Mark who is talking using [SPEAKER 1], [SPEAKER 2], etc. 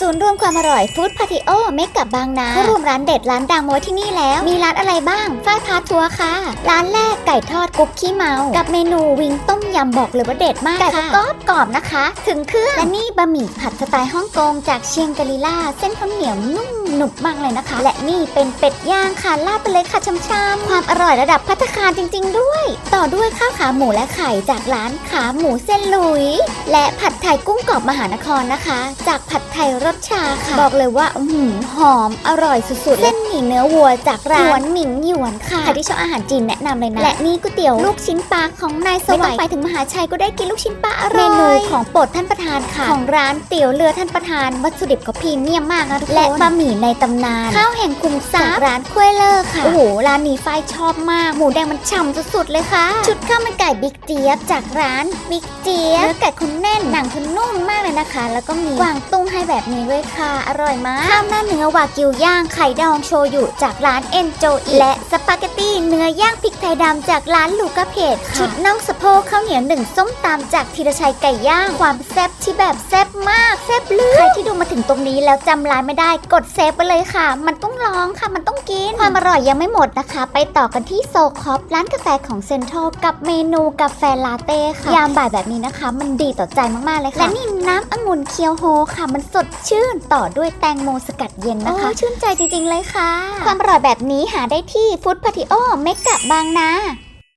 [SPEAKER 1] ศูนย์รวมความอร่อยฟู้ดพาติโอเมกกับบางนาเขารวมร้านเด็ดร้านดังมาไว้ที่นี่แล้ว มีร้านอะไรบ้างฝ้ายพาทัวร์ค่ะ ร้านแรกไก่ทอดกุ๊กขี้เมา กับเมนูวิงต้ม ยำบอกเลยว่าเด็ดมากไก่ก็กรอบกรอบนะคะ ถึงเครื่องและนี่บะหมี่ผัดสไตล์ฮ่องกงจากเชียงกาลิล่า เส้นข้าวเหนียวนุ่มหนุบมากเลยนะคะ และนี่เป็นเป็ดย่างค่ะลาดไปเลยค่ะช้ำๆความอร่อยระดับพัตตาคารจริง ๆ ด้วย ต่อด้วยข้าวขาหมูและไข่จากร้านขาหมูเส้นหลุย และผัดไทยกุ้งกรอบมหานครนะคะ จากผัดไทยรสชาค่ะบอกเลยว่าอื้อหือหอมอร่อยสุดๆเส้นหมี่เนื้อวัวจากร้านหยวนหมิงหยวนค่ะใครที่ชอบอาหารจีนแนะนำเลยนะและนี่ก๋วยเตี๋ยวลูกชิ้นปลาของนายสวัยไม่ต้องไปถึงมหาชัยก็ได้กินลูกชิ้นปลาอร่อย เมนูของโปรดท่านประธานค่ะ ของร้านเตี๋ยวเรือท่านประธาน วัตถุดิบก็พรีเมียมมากนะทุกคนและบะหมี่ในตำนาน ข้าวแห่งคุมทรัพย์จากร้านคุ้วยเลอร์ค่ะ โอ้โห ร้านนี้ฝ้ายชอบมาก หมูแดงมันฉ่ำสุดๆเลยค่ะ ชุดข้าวมันไก่บิ๊กเจี๊ยบจากร้านบิ๊กเจี๊ยบเนื้อไก่คุณแน่นหนังคุณนุ่มมากเลยนะคะ แล้วก็มีกวางตุ้งให้แบบนี้ด้วยค่ะ อร่อยมาก ข้าวหน้าเนื้อวากิวย่างไข่ดองโชยุจากร้านเอ็นโจอีและสปาเกตตี้เนื้อย่างพริกไทยดำจากร้านลูกาเพจค่ะชุดน่องสะโพกข้าวเหนียวหนึ่งส้มตำจากธีรชัยไก่ย่าง ความแซ่บที่แบบแซ่บมากแซ่บเลือใครที่ดูมาถึงตรงนี้แล้วจำร้านไม่ได้กดเซฟไปเลยค่ะ มันต้องลองค่ะมันต้องกิน ความอร่อยยังไม่หมดนะคะ ไปต่อกันที่โซคอปร้านกาแฟของเซ็นทรัลกับเมนูกาแฟลาเต้ค่ะยามบ่ายแบบนี้นะคะ มันดีต่อใจมากๆเลยค่ะและนี่น้ำองุ่นเคียวโฮค่ะ มันสดชื่นต่อด้วยแตงโมสกัดเย็นนะคะชื่นใจจริงๆเลยค่ะ ความอร่อยแบบนี้หาได้ที่ฟู้ดพาติโอเมกะบางนา